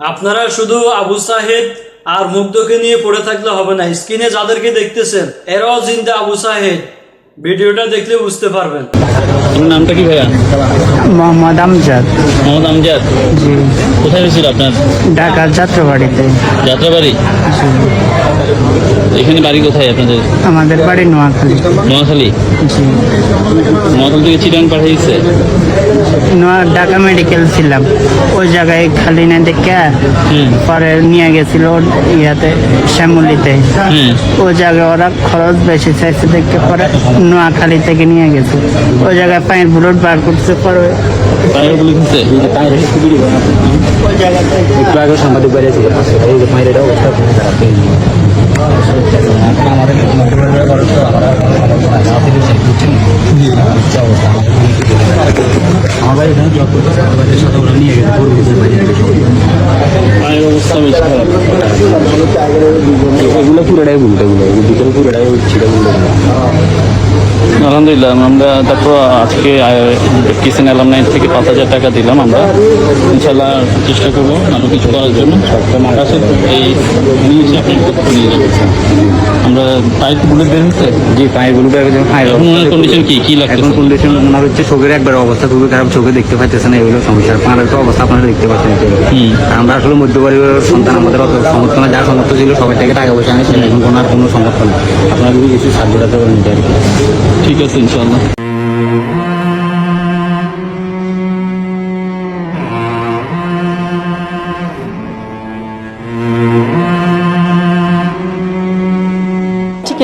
আপনারা শুধু আবু সাহেদ আর মুগ্ধকে নিয়ে পড়ে থাকলে হবে না স্ক্রিনে যাদেরকে দেখতেছেন এরাও জিন্দা আবু সাহেদ ভিডিওটা দেখলে বুঝতে পারবেন। আপনার নামটা কি ভাইয়া? মোহাম্মদ আমজাদ। মোহাম্মদ আমজাদ? জি। কোথায় হয়েছিল আপনার? ঢাকার যাত্রাবাড়িতে। যাত্রাবাড়ি? এখানে বাড়ি কোথায় আপনাদের? আমাদের বাড়ি নোয়াখালী। নোয়াখালী? জি। নোয়াখালী থেকে চিটাং পাঠিয়েছে? ঢাকা মেডিকেল ছিলাম। ওই জায়গায় খালি না দেখে পরে নিয়ে গেছিল ইয়াতে শ্যামলিতে। ওই জায়গায় ওরা খরচ বেশি চাইছে দেখে পরে নোয়াখালী থেকে নিয়ে গেছে। ওই জায়গায় পায়ের বুলেট বার করছে পরে। সাংবাদিক বেরিয়েছে এই যে মায়ের অবস্থা। এগুলো পুরোটাই ভুলটা এগুলো বিকেল পুরোটাই ছিল আলহামদুলিল্লাহ আমরা তারপর আজকে কিচেন অ্যালামনাইন থেকে পাঁচ হাজার টাকা দিলাম আমরা। ইনশাল্লাহ চেষ্টা করব আরও কিছু করার জন্য। আসলে এই নিয়েছি আপনি নিয়ে যাবেন আমরা পাইপ বুলেট বের হচ্ছে? জি এখন ওনার কন্ডিশন কি? কি এখন কন্ডিশন ওনার হচ্ছে চোখের একবার অবস্থা খুবই খারাপ চোখে দেখতে পাইতেছে না এগুলো সমস্যা পাড়ার তো অবস্থা আপনারা দেখতে পাচ্ছেন। আমরা আসলে মধ্য সন্তান আমাদের অত সমর্থনে যা সমর্থ ছিল সবাই থেকে টাকা পয়সা আনিয়েছেন এখন কোনো আর কোনো সমর্থন আপনারা যদি কিছু সাহায্য করতে পারেন আর কি। ঠিক আছে ইনশাল্লাহ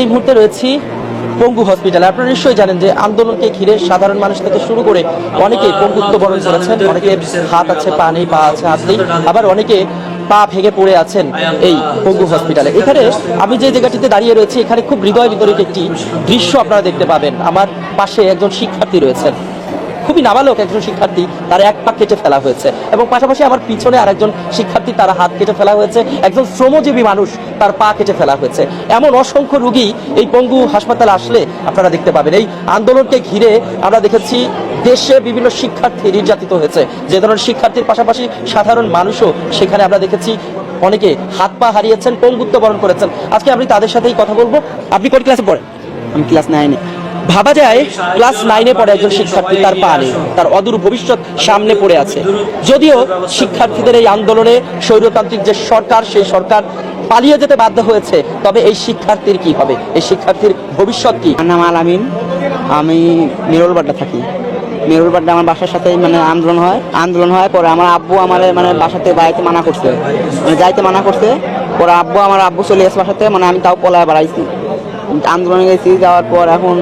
এই মুহূর্তে রয়েছি পঙ্গু হসপিটালে আপনারা নিশ্চয়ই জানেন যে আন্দোলনকে ঘিরে সাধারণ মানুষ থেকে শুরু করে অনেকেই পঙ্গুত্ব বরণ করেছেন অনেকে হাত আছে, পা নেই, পা আছে, হাত আবার অনেকে পা ভেঙে পড়ে আছেন এই পঙ্গু হসপিটালে। এখানে আমি যে জায়গাটিতে দাঁড়িয়ে রয়েছি, এখানে খুব হৃদয় বিতরিত একটি দৃশ্য আপনারা দেখতে পাবেন। আমার পাশে একজন শিক্ষার্থী রয়েছেন। খুবই নাবালক একজন শিক্ষার্থী, তার এক পা কেটে ফেলা হয়েছে এবং পাশাপাশি আমার পিছনে আরেকজন শিক্ষার্থী, তার হাত কেটে ফেলা হয়েছে। একজন শ্রমজীবী মানুষ, তার পা কেটে ফেলা হয়েছে। এমন অসংখ্য রুগী এই পঙ্গু হাসপাতালে আসলে আপনারা দেখতে পাবেন। এই আন্দোলনকে ঘিরে আমরা দেখেছি দেশে বিভিন্ন শিক্ষার্থী নির্যাতিত হয়েছে। যে ধরনের শিক্ষার্থীর পাশাপাশি সাধারণ মানুষও সেখানে আমরা দেখেছি অনেকে হাত পা হারিয়েছেন পঙ্গুত্ব বরণ করেছেন। আজকে আমি তাদের সাথেই কথা বলব। আপনি কোন ক্লাসে পড়েন? আমি ক্লাস নাইনে ভাবা যায় ক্লাস নাইনে পড়ে একজন শিক্ষার্থী তার পা নেই তার অদূর ভবিষ্যৎ সামনে পড়ে আছে। যদিও শিক্ষার্থীদের এই আন্দোলনে স্বৈরতান্ত্রিক যে সরকার সেই সরকার পালিয়ে যেতে বাধ্য হয়েছে। তবে এই শিক্ষার্থীর কি হবে? এই শিক্ষার্থীর ভবিষ্যৎ কি? নাম আলামিন আমি মিরুলবাড্ডা থাকি। মিরুলবাড্ডা আমার বাসার সাথে মানে আন্দোলন হয়। আন্দোলন হয়, পরে আমার আব্বু আমার মানে বাসাতে বাড়িতে মানা করছে। মানে যাইতে মানা করছে, পরে আব্বু আমার আব্বু চলে গেছে বাসাতে মানে আমি তাও পলায় বাড়াইছি। আন্দোলনে গেছি, যাওয়ার পর এখন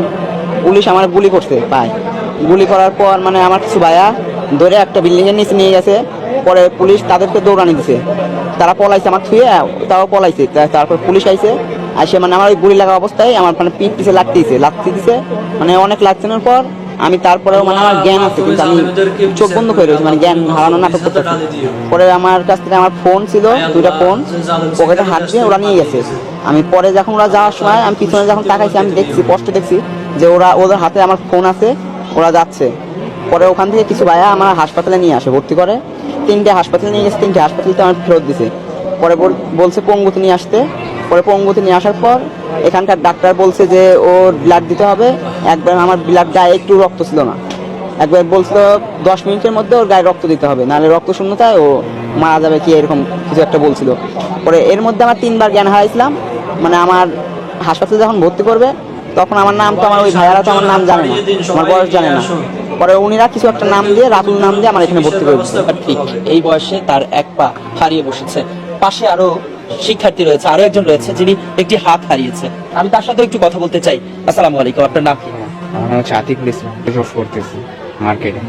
পুলিশ আমার গুলি করছে পায় গুলি করার পর মানে আমার কিছু ভাইয়া ধরে একটা বিল্ডিংয়ের নিচে নিয়ে গেছে, পরে পুলিশ তাদেরকে দৌড়ানি দিছে। তারা পলাইছে আমার থুয়ে, তাও পলাইছে। তারপর পুলিশ আইছে আসে মানে আমার ওই গুলি লাগা অবস্থায় আমার মানে পিঠ পিছে লাগতেছে লাগতে দিছে। মানে অনেক লাগছেনের পর আমি তারপরেও মানে আমার জ্ঞান আছে কিন্তু আমি চোখ বন্ধ করে রয়েছি মানে জ্ঞান হারানো নাটক করতেছি। পরে আমার কাছ থেকে আমার ফোন ছিল দুইটা ফোন পকেটে হাত দিয়ে ওরা নিয়ে গেছে। আমি পরে যখন ওরা যাওয়ার সময় আমি পিছনে যখন তাকাইছি আমি দেখছি স্পষ্ট দেখছি যে ওরা ওদের হাতে আমার ফোন আছে ওরা যাচ্ছে। পরে ওখান থেকে কিছু ভাইয়া আমার হাসপাতালে নিয়ে আসে ভর্তি করে। তিনটে হাসপাতালে নিয়ে গেছে তিনটে হাসপাতালে আমার ফেরত দিছে। পরে বল- বলছে পঙ্গুতে নিয়ে আসতে। পরে পঙ্গুতে নিয়ে আসার পর এখানকার ডাক্তার বলছে যে ওর ব্লাড দিতে হবে। একবার আমার ব্লাড গায়ে একটু রক্ত ছিল না। একবার বলছিল দশ মিনিটের মধ্যে ওর গায়ে রক্ত দিতে হবে, নাহলে রক্ত শূন্যতায় ও মারা যাবে কি এরকম কিছু একটা বলছিল। পরে এর মধ্যে আমার তিনবার জ্ঞান হারাইছিলাম মানে আমার হাসপাতালে যখন ভর্তি করবে, তখন আমার নাম তো আমার ওই ভাইয়ারা তো আমার নাম জানে না, আমার বয়স জানে না। পরে উনিরা কিছু একটা নাম দিয়ে, রাতুল নাম দিয়ে আমার এখানে ভর্তি করে দিচ্ছে ঠিক, এই বয়সে তার এক পা হারিয়ে বসেছে। পাশে আরও শিক্ষার্থী রয়েছে আরও একজন রয়েছে যিনি একটি হাত হারিয়েছে। আমি তার সাথে একটু কথা বলতে চাই। আসসালামু আলাইকুম আপনার নাম কি? আমার হচ্ছে আতিক জব করতেছি মার্কেটে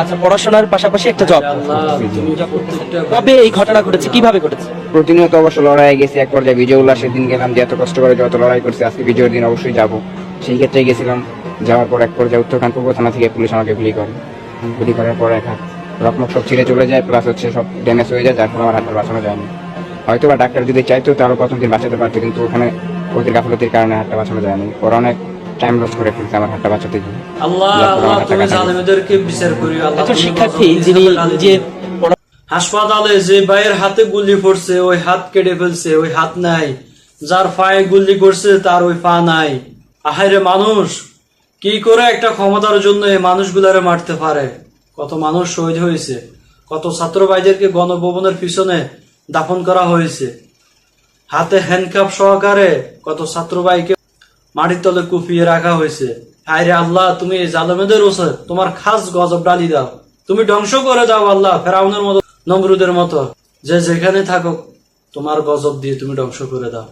আচ্ছা পড়াশোনার পাশাপাশি একটা জব কবে এই ঘটনা ঘটেছে? কীভাবে ঘটেছে? প্রতিনিয়ত অবশ্য লড়াই গেছি এক পর্যায়ে বিজয় উল্লাসের দিন গেলাম যে এত কষ্ট করে যত লড়াই করছি আজকে বিজয়ের দিন অবশ্যই যাব। সেই ক্ষেত্রে গেছিলাম যাওয়ার পর এক পর্যায়ে উত্তরকান্ত পূর্ব থানা থেকে পুলিশ আমাকে গুলি করে। গুলি করার পর এক হাত রকমক সব ছিঁড়ে চলে যায় প্লাস হচ্ছে সব ড্যামেজ হয়ে যায় যার ফলে আমার হাতটা বাঁচানো যায়নি। হয়তো বা ডাক্তার যদি চাইতো তাহলে প্রথম দিন বাঁচাতে পারতো কিন্তু ওখানে ওদের গাফলতির কারণে হাতটা বাঁচানো যায়নি। ওরা অনেক টাইম লস করে ফেলছে আমার হাতটা বাঁচাতে গিয়ে। আল্লাহ যার ফলে আল্লাহ তুমি কাটা বিচার করিও। আল্লাহ শিক্ষার্থী যিনি যে হাসপাতালে যে ভাইয়ের হাতে গুলি পড়ছে ওই হাত কেটে ফেলছে ওই হাত নাই। যার পায়ে গুলি করছে তার ওই পা নাই। আহারে মানুষ কি করে একটা ক্ষমতার জন্য এই মানুষগুলারে মারতে পারে? কত মানুষ শহীদ হয়েছে কত ছাত্র ভাইদেরকে গণভবনের পিছনে দাফন করা হয়েছে। হাতে হ্যান্ডকাপ সহকারে কত ছাত্র ভাইকে মাটির তলে কুপিয়ে রাখা হয়েছে। আরে আল্লাহ, তুমি এই জালমেদের ওসে, তোমার খাস গজব ডালি দাও। তুমি ধ্বংস করে দাও আল্লাহ, ফেরাউনের মতো, নমরুদের মতো। যে যেখানে থাকো তোমার গজব দিয়ে তুমি ধ্বংস করে দাও।